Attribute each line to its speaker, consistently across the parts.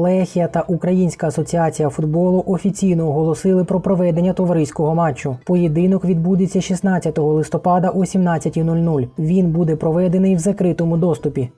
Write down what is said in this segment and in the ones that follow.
Speaker 1: Лехія та Українська асоціація футболу офіційно оголосили про проведення товариського матчу. Поєдинок відбудеться 16 листопада о 17.00. Він буде проведений в закритому доступі.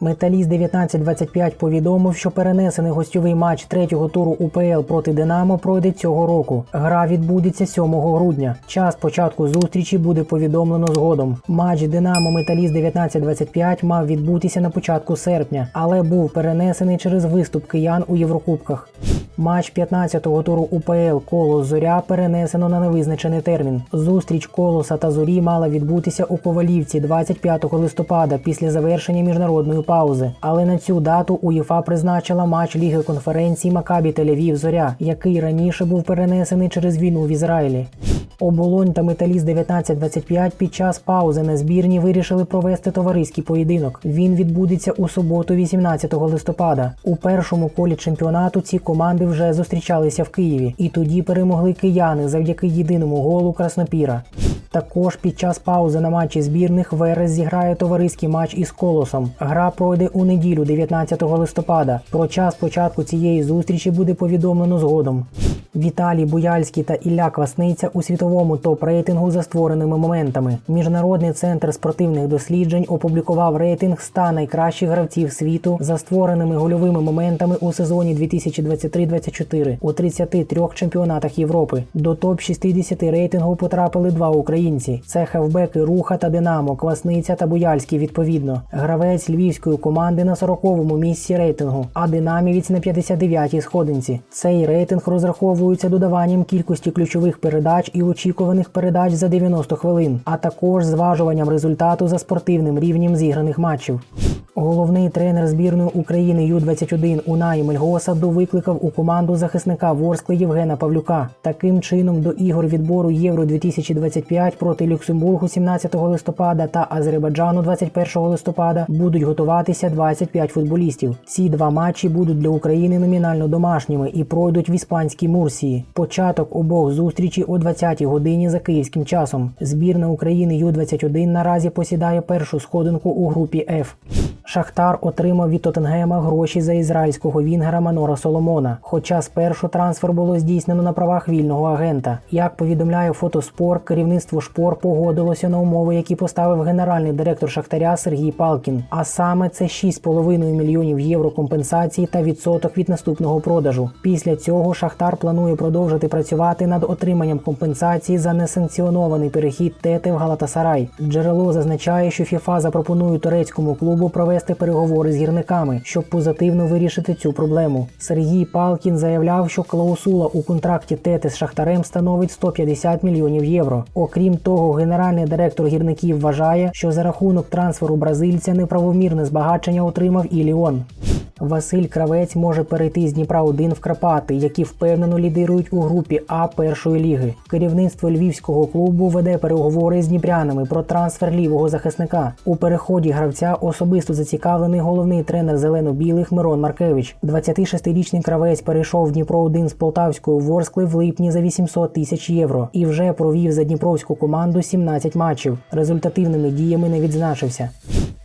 Speaker 1: Металіст 1925 повідомив, що перенесений гостьовий матч третього туру УПЛ проти Динамо пройде цього року. Гра відбудеться 7 грудня. Час початку зустрічі буде повідомлено згодом. Матч Динамо Металіст 1925 мав відбутися на початку серпня, але був перенесений через виступ киян у Єврокубках. Матч 15-го туру УПЛ Колос Зоря перенесено на невизначений термін. Зустріч Колоса та Зорі мала відбутися у Ковалівці 25 листопада після завершення міжнародної паузи. Але на цю дату УЄФА призначила матч Ліги конференції Макабі Тель-Авів Зоря, який раніше був перенесений через війну в Ізраїлі. Оболонь та Металіст 1925 під час паузи на збірні вирішили провести товариський поєдинок. Він відбудеться у суботу, 18 листопада. У першому колі чемпіонату ці команди вже зустрічалися в Києві, і тоді перемогли кияни завдяки єдиному голу Краснопіра. Також під час паузи на матчі збірних Верес зіграє товариський матч із Колосом. Гра пройде у неділю, 19 листопада. Про час початку цієї зустрічі буде повідомлено згодом. Віталій Буяльський та Ілля Квасниця у світовому топ-рейтингу за створеними моментами. Міжнародний центр спортивних досліджень опублікував рейтинг 100 найкращих гравців світу за створеними гольовими моментами у сезоні 2023-24 у 33 чемпіонатах Європи. До топ-60 рейтингу потрапили два українці: це хавбеки Руха та Динамо, Квасниця та Буяльський. Відповідно, гравець львівської команди на 40-му місці рейтингу, а динамівець на 59-й сходинці. Цей рейтинг розраховується додаванням кількості ключових передач і очікуваних передач за 90 хвилин, а також зважуванням результату за спортивним рівнем зіграних матчів. Головний тренер збірної України Ю-21 Унай Мельгоса довикликав у команду захисника Ворскли Євгена Павлюка. Таким чином, до ігор відбору Євро 2025 проти Люксембургу 17 листопада та Азербайджану 21 листопада будуть готуватися 25 футболістів. Ці два матчі будуть для України номінально домашніми і пройдуть в іспанській Мурсії. Початок обох зустрічей о 20-й годині за київським часом. Збірна України Ю-21 наразі посідає першу сходинку у групі F. Шахтар отримав від Тоттенгема гроші за ізраїльського вінгера Манора Соломона. Хоча спершу трансфер було здійснено на правах вільного агента. Як повідомляє фотоспор, керівництво шпор погодилося на умови, які поставив генеральний директор Шахтаря Сергій Палкін. А саме це 6,5 мільйонів євро компенсації та відсоток від наступного продажу. Після цього Шахтар планує продовжити працювати над отриманням компенсації за несанкціонований перехід Тети в Галатасарай. Джерело зазначає, що ФІФА запропонує турецькому клубу провести переговори з гірниками, щоб позитивно вирішити цю проблему. Сергій Палкін заявляв, що клаусула у контракті Тети з Шахтарем становить 150 мільйонів євро. Окрім того, генеральний директор гірників вважає, що за рахунок трансферу бразильця неправомірне збагачення отримав і Ліон. Василь Кравець може перейти з Дніпра 1 в Карпати, які впевнено лідирують у групі А першої ліги. Керівництво львівського клубу веде переговори з дніпрянами про трансфер лівого захисника. У переході гравця особисто зацікавлений головний тренер зелено-білих Мирон Маркевич. 26-річний кравець перейшов в Дніпро 1 з Полтавської Ворскли в липні за 800 тисяч євро і вже провів за дніпровську команду 17 матчів. Результативними діями не відзначився.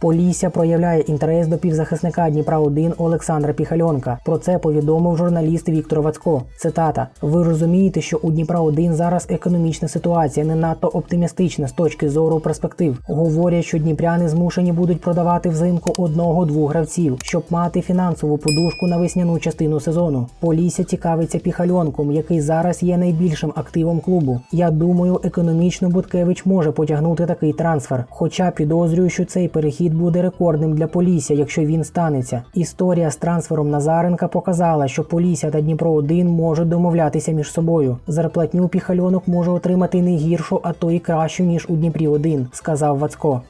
Speaker 1: Полісся проявляє інтерес до півзахисника Дніпра 1 Олександра Піхальонка. Про це повідомив журналіст Віктор Вацко. Цитата: Ви розумієте, що у Дніпра 1 зараз економічна ситуація не надто оптимістична з точки зору перспектив. Говорять, що дніпряни змушені будуть продавати взимку одного-двох гравців, щоб мати фінансову подушку на весняну частину сезону. Полісся цікавиться Піхальонком, який зараз є найбільшим активом клубу. Я думаю, економічно Буткевич може потягнути такий трансфер. Хоча підозрюю, що цей перехід буде рекордним для Полісся, якщо він станеться. Історія з трансфером Назаренка показала, що Полісся та Дніпро 1 можуть домовлятися між собою. Зарплатню піхальонок може отримати не гіршу, а то і кращу ніж у Дніпрі 1 сказав Вацко.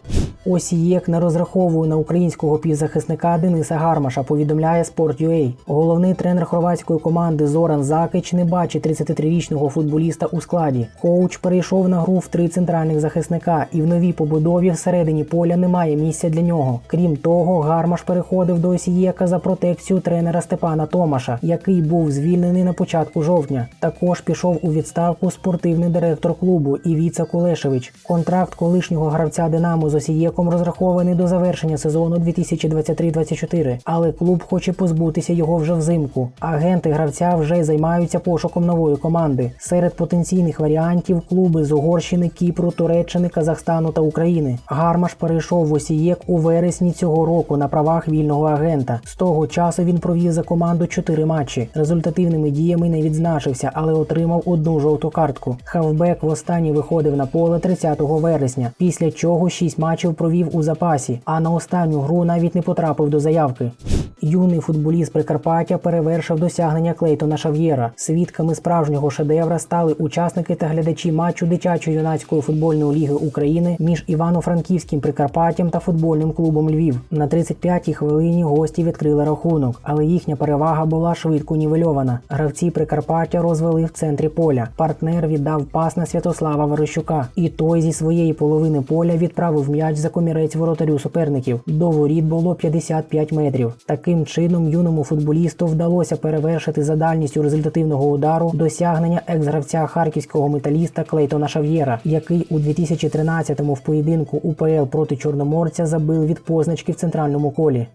Speaker 1: Осієк не розраховує на українського півзахисника Дениса Гармаша. Повідомляє Sport.ua. Головний тренер хорватської команди Зоран Закич не бачить 33-річного футболіста у складі. Коуч перейшов на гру в три центральних захисника, і в новій побудові всередині поля немає місця для нього. Крім того, Гармаш переходив до Осієка за протекцію тренера Степана Томаша, який був звільнений на початку жовтня. Також пішов у відставку спортивний директор клубу Івіца Кулешевич. Контракт колишнього гравця Динамо з Осієком розрахований до завершення сезону 2023-24, але клуб хоче позбутися його вже взимку. Агенти гравця вже займаються пошуком нової команди. Серед потенційних варіантів клуби з Угорщини, Кіпру, Туреччини, Казахстану та України. Гармаш перейшов в Осієк у вересні цього року на правах вільного агента. Того часу він провів за команду чотири матчі. Результативними діями не відзначився, але отримав одну жовту картку. Хавбек востаннє виходив на поле 30 вересня, після чого шість матчів провів у запасі, а на останню гру навіть не потрапив до заявки. Юний футболіст Прикарпаття перевершив досягнення Клейтона Шав'єра. Свідками справжнього шедевра стали учасники та глядачі матчу дитячої юнацької футбольної ліги України між Івано-Франківським Прикарпаттям та футбольним клубом Львів. На 35-й хвилині гості відкрили рахунок, але їхня перевага була швидко нівельована. Гравці Прикарпаття розвели в центрі поля. Партнер віддав пас на Святослава Верещука, і той зі своєї половини поля відправив м'яч за комірець воротарю суперників. До воріт було 55 метрів. Таким чином юному футболісту вдалося перевершити за дальністю результативного удару досягнення екс-гравця харківського металіста Клейтона Шав'єра, який у 2013-му в поєдинку УПЛ проти Чорноморця забив від позначки в центральному колі.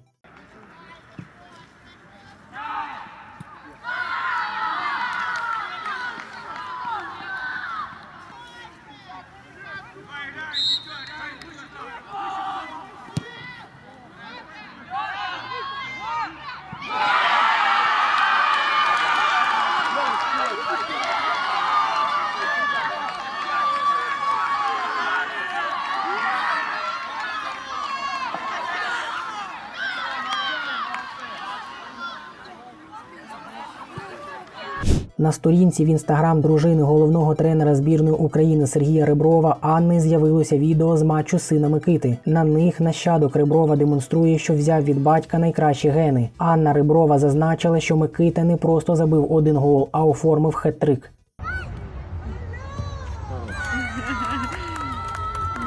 Speaker 1: На сторінці в інстаграм дружини головного тренера збірної України Сергія Реброва Анни з'явилося відео з матчу сина Микити. На них нащадок Реброва демонструє, що взяв від батька найкращі гени. Анна Реброва зазначила, що Микита не просто забив один гол, а оформив хет-трик.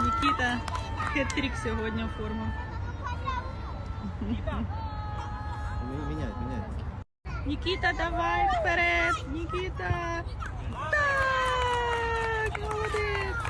Speaker 2: Нікіта хет-трік сьогодні оформив. Нікіта, давай вперед! Нікіта! Так! Молодець!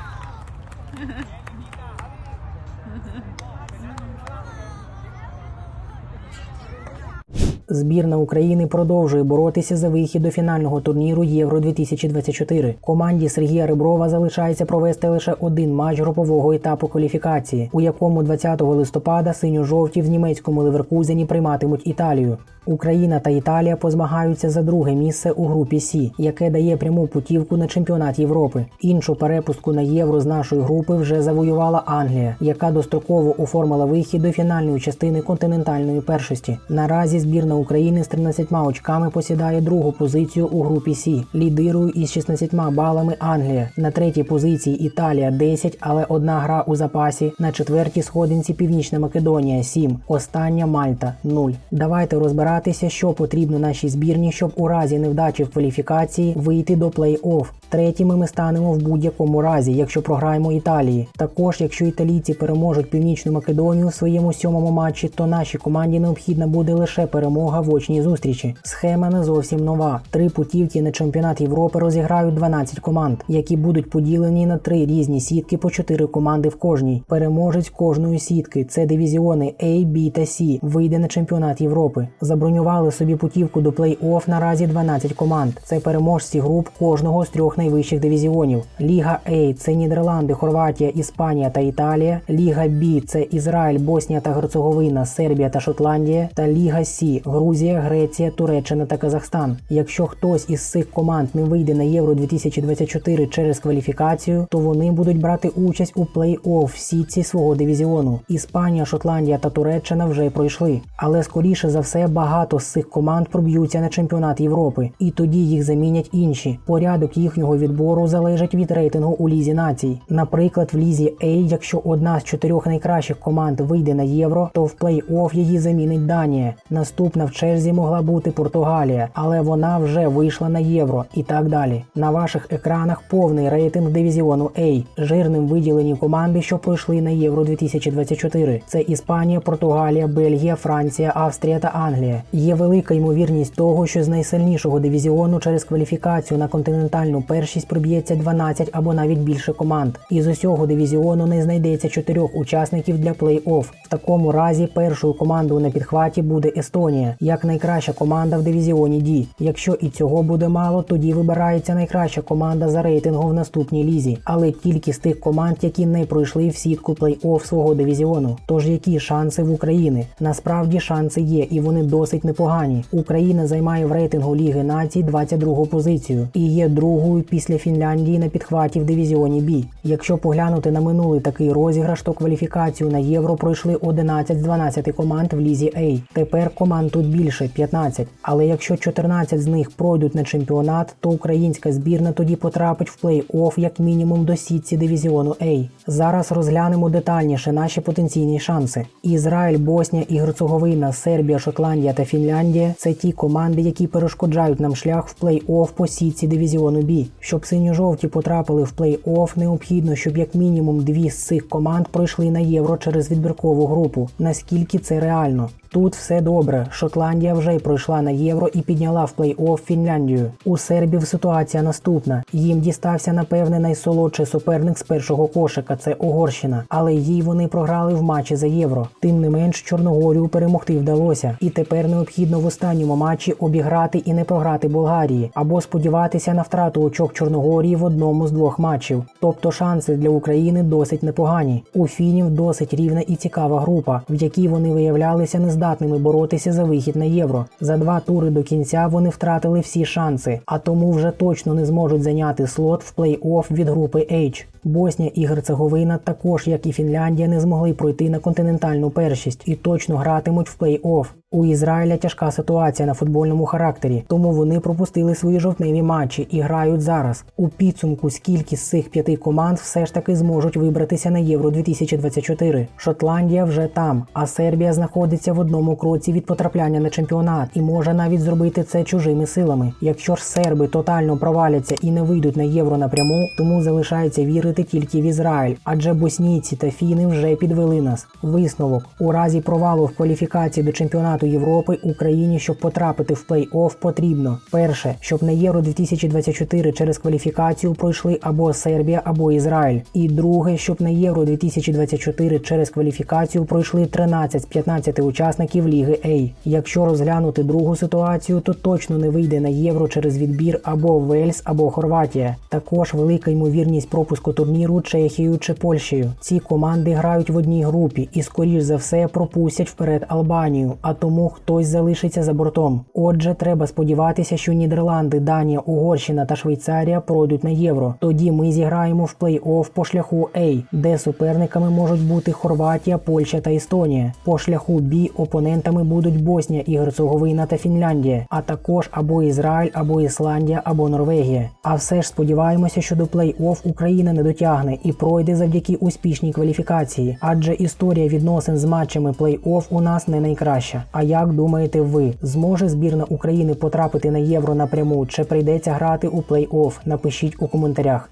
Speaker 1: Збірна України продовжує боротися за вихід до фінального турніру Євро 2024. Команді Сергія Реброва залишається провести лише один матч групового етапу кваліфікації, у якому 20 листопада синьо-жовті в німецькому Леверкузені прийматимуть Італію. Україна та Італія позмагаються за друге місце у групі Сі, яке дає пряму путівку на чемпіонат Європи. Іншу перепустку на євро з нашої групи вже завоювала Англія, яка достроково оформила вихід до фінальної частини континентальної першості. Наразі збірна України з 13 очками посідає другу позицію у групі Сі. Лідирує із 16 балами Англія. На третій позиції Італія 10, але одна гра у запасі. На четвертій сходинці Північна Македонія 7. Остання Мальта 0. Давайте розбиратися, що потрібно нашій збірні, щоб у разі невдачі в кваліфікації вийти до плей-офф. Третіми ми станемо в будь-якому разі, якщо програємо Італії. Також, якщо італійці переможуть Північну Македонію в своєму сьомому матчі, то нашій команді необхідна буде лише перемога в очній зустрічі. Схема не зовсім нова. Три путівки на чемпіонат Європи розіграють 12 команд, які будуть поділені на три різні сітки по 4 команди в кожній. Переможець кожної сітки це дивізіони A, B та C, вийде на чемпіонат Європи. Забронювали собі путівку до плей-офф наразі 12 команд. Це переможці груп кожного з трьох найвищих дивізіонів. Ліга А це Нідерланди, Хорватія, Іспанія та Італія. Ліга Б це Ізраїль, Боснія та Герцеговина, Сербія та Шотландія. Та Ліга С Грузія, Греція, Туреччина та Казахстан. Якщо хтось із цих команд не вийде на Євро 2024 через кваліфікацію, то вони будуть брати участь у плей-офф сітці свого дивізіону. Іспанія, Шотландія та Туреччина вже пройшли, але скоріше за все багато з цих команд проб'ються на чемпіонат Європи, і тоді їх замінять інші. Порядок їхнього наступного відбору залежить від рейтингу у лізі націй. Наприклад, в лізі А, якщо одна з чотирьох найкращих команд вийде на євро, то в плей-офф її замінить Данія. Наступна в черзі могла бути Португалія, але вона вже вийшла на євро і так далі. На ваших екранах повний рейтинг дивізіону А. Жирним виділені команди, що пройшли на євро 2024. Це Іспанія, Португалія, Бельгія, Франція, Австрія та Англія. Є велика ймовірність того, що з найсильнішого дивізіону через кваліфікацію на континентальну першість проб'ється 12 або навіть більше команд. Із усього дивізіону не знайдеться чотирьох учасників для плей-офф. В такому разі першою командою на підхваті буде Естонія, як найкраща команда в дивізіоні D. Якщо і цього буде мало, тоді вибирається найкраща команда за рейтингом в наступній лізі, але тільки з тих команд, які не пройшли в сітку плей-офф свого дивізіону. Тож які шанси в України? Насправді шанси є, і вони досить непогані. Україна займає в рейтингу Ліги націй 22 позицію і є другою після Фінляндії на підхваті в дивізіоні Б. Якщо поглянути на минулий такий розіграш, то кваліфікацію на євро пройшли 11 з 12 команд в лізі А. Тепер команд тут більше 15. Але якщо 14 з них пройдуть на чемпіонат, то українська збірна тоді потрапить в плей-офф як мінімум до сітці дивізіону А. Зараз розглянемо детальніше наші потенційні шанси. Ізраїль, Боснія і Герцеговина, Сербія, Шотландія та Фінляндія це ті команди, які перешкоджають нам шлях в плей-офф по сітці дивізіону Б. Щоб синьо-жовті потрапили в плей-офф, необхідно, щоб як мінімум дві з цих команд пройшли на євро через відбіркову групу. Наскільки це реально? Тут все добре. Шотландія вже пройшла на євро і підняла в плей-офф Фінляндію. У сербів ситуація наступна. Їм дістався напевне найсолодший суперник з першого кошика це Угорщина, але їй вони програли в матчі за євро. Тим не менш, Чорногорію перемогти вдалося, і тепер необхідно в останньому матчі обіграти і не програти Болгарії, або сподіватися на втрату очок Чорногорії в одному з двох матчів. Тобто шанси для України досить непогані. У фінів досить рівна і цікава група, в якій вони виявлялися нездатними боротися за вихід на євро. За два тури до кінця вони втратили всі шанси, а тому вже точно не зможуть зайняти слот в плей-офф від групи H. Боснія і Герцеговина, також як і Фінляндія, не змогли пройти на континентальну першість і точно гратимуть в плей-офф. У Ізраїля тяжка ситуація на футбольному характері, тому вони пропустили свої жовтневі матчі і грають зараз. У підсумку скільки з цих п'яти команд все ж таки зможуть вибратися на Євро 2024. Шотландія вже там, а Сербія знаходиться в одному кроці від потрапляння на чемпіонат і може навіть зробити це чужими силами. Якщо ж серби тотально проваляться і не вийдуть на євро напряму, тому залишається вірити тільки в Ізраїль, адже боснійці та фіни вже підвели нас. Висновок у разі провалу в кваліфікації до чемпіонату Європи Україні, щоб потрапити в плей-офф, потрібно перше, щоб на Євро 2024 через кваліфікацію пройшли або Сербія, або Ізраїль. І друге, щоб на Євро 2024 через кваліфікацію пройшли 13 з 15 учасників Ліги А. Якщо розглянути другу ситуацію, то точно не вийде на євро через відбір або Вельс, або Хорватія. Також велика ймовірність пропуску турніру Чехією чи Польщею. Ці команди грають в одній групі і, скоріш за все, пропустять вперед Албанію, а тому хтось залишиться за бортом. Отже, треба сподіватися, що Нідерланди, Данія, Угорщина та Швейцарія пройдуть на євро. Тоді ми зіграємо в плей-офф по шляху А, де суперниками можуть бути Хорватія, Польща та Естонія. По шляху Б опонентами будуть Боснія і Герцеговина та Фінляндія, а також або Ізраїль, або Ісландія, або Норвегія. А все ж сподіваємося, що до плей-офф Україна не дотягне і пройде завдяки успішній кваліфікації, адже історія відносин з матчами плей-офф у нас не найкраща. А як думаєте ви, зможе збірна України потрапити на євро напряму чи прийдеться грати у плей-офф? Напишіть у коментарях.